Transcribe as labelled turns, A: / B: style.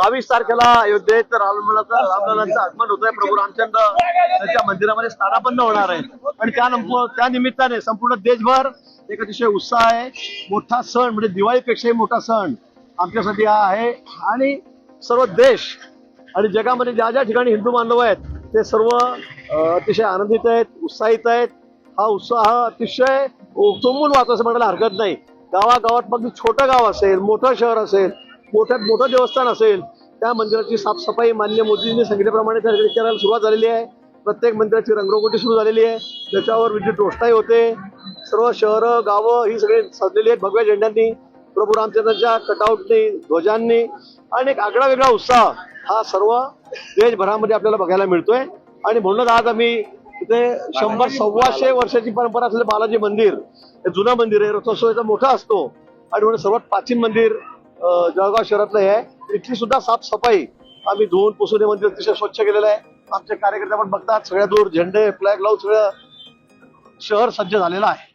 A: बावीस तारखेला अयोध्येत रामललाचं रामलालांचं आगमन होत आहे प्रभू रामचंद्र त्यांच्या मंदिरामध्ये स्थानापन्न होणार आहे आणि त्या त्या निमित्ताने संपूर्ण देशभर एक अतिशय उत्साह आहे. मोठा सण म्हणजे दिवाळीपेक्षाही मोठा सण आमच्यासाठी हा आहे. आणि सर्व देश आणि जगामध्ये ज्या ज्या ठिकाणी हिंदू बांधव आहेत ते सर्व अतिशय आनंदित आहेत उत्साहित आहेत. हा उत्साह अतिशय तुंबून वाहतो असं म्हणायला हरकत नाही. गावागावात मग छोटं गाव असेल मोठं शहर असेल मोठ्यात मोठं देवस्थान असेल त्या मंदिराची साफसफाई मान्य मोदींनी सांगितल्याप्रमाणे करायला सुरुवात झालेली आहे. प्रत्येक मंदिराची रंगरोगोटी सुरू झालेली आहे. त्याच्यावर विद्युत रोषणाई होते. सर्व शहरं गावं ही सगळी सजलेली आहेत भगव्या झेंड्यांनी. प्रभू रामचंद्रांच्या कटआउटनी ध्वजांनी. आणि एक आगळा वेगळा उत्साह हा सर्व देशभरामध्ये आपल्याला बघायला मिळतोय. आणि म्हणूनच आज आम्ही इथे शंभर सव्वाशे वर्षाची परंपरा असलेलं बालाजी मंदिर हे जुनं मंदिर आहे. रथोत्सवाचा मोठा असतो. आणि म्हणून सर्वात प्राचीन मंदिर जळगाव शहरातलं हे आहे. इथली सुद्धा साफसफाई आम्ही धुवून पुसून हे मंदिर अतिशय स्वच्छ केलेलं आहे. आमचे कार्यकर्ते आपण बघतात सगळ्या दूर झेंडे फ्लॅग लावून सगळं शहर सज्ज झालेलं आहे.